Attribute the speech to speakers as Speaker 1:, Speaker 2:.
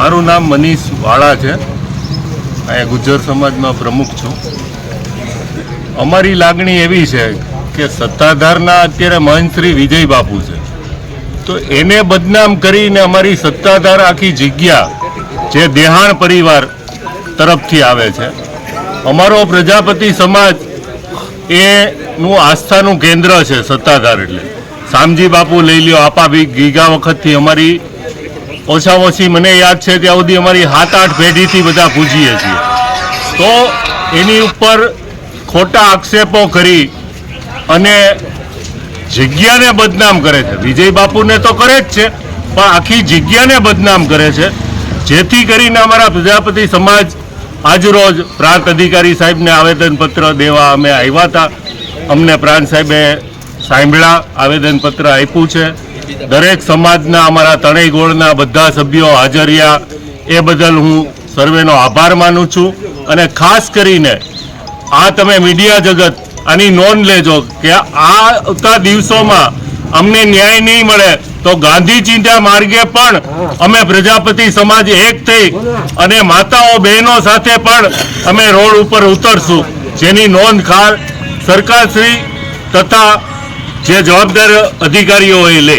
Speaker 1: મારું નામ મનીષ વાળા છે. અહીંયા ગુજ્જર સમાજમાં પ્રમુખ છું. અમારી લાગણી એવી છે કે સત્તાધારના અત્યારે મહંતશ્રી વિજય બાપુ છે. તો એને બદનામ કરીને અમારી સત્તાધાર આખી જગ્યા જે દેહાણ પરિવાર તરફથી આવે છે. અમારો પ્રજાપતિ સમાજ એનું આસ્થાનું કેન્દ્ર છે સત્તાધાર એટલે. શામજી બાપુ લઈ લ્યો, આપા ગીગા વખતથી અમારી ઓછામાં ઓછી મને યાદ છે ત્યાં સુધી અમારી સાત આઠ પેઢીથી બધા પૂજીએ છીએ. તો એની ઉપર ખોટા આક્ષેપો કરી અને જગ્યાને બદનામ કરે છે. વિજય બાપુને તો કરે જ છે, પણ આખી જગ્યાને બદનામ કરે છે. જેથી કરીને અમારા પ્રજાપતિ સમાજ આજરોજ પ્રાંત અધિકારી સાહેબને આવેદનપત્ર દેવા અમે આવ્યા હતા. અમને પ્રાંત સાહેબે સાંભળ્યા, આવેદનપત્ર આપ્યું છે. દરેક સમાજના અમારા ત્રણેય ગોળના બધા સભ્યો હાજર એ બદલ હું સર્વેનો આભાર માનું છું અને ખાસ કરીને આ તમે મીડિયા જગત આની નોંધ લેજો કે આવતા દિવસોમાં અમને ન્યાય નહીં મળે તો ગાંધીજીના માર્ગે પણ અમે પ્રજાપતિ સમાજ એક થઈ અને માતાઓ બહેનો સાથે પણ અમે રોડ ઉપર ઉતરશું. જેની નોંધ ખાસ સરકારશ્રી તથા જે જવાબદાર અધિકારીઓ એ લે.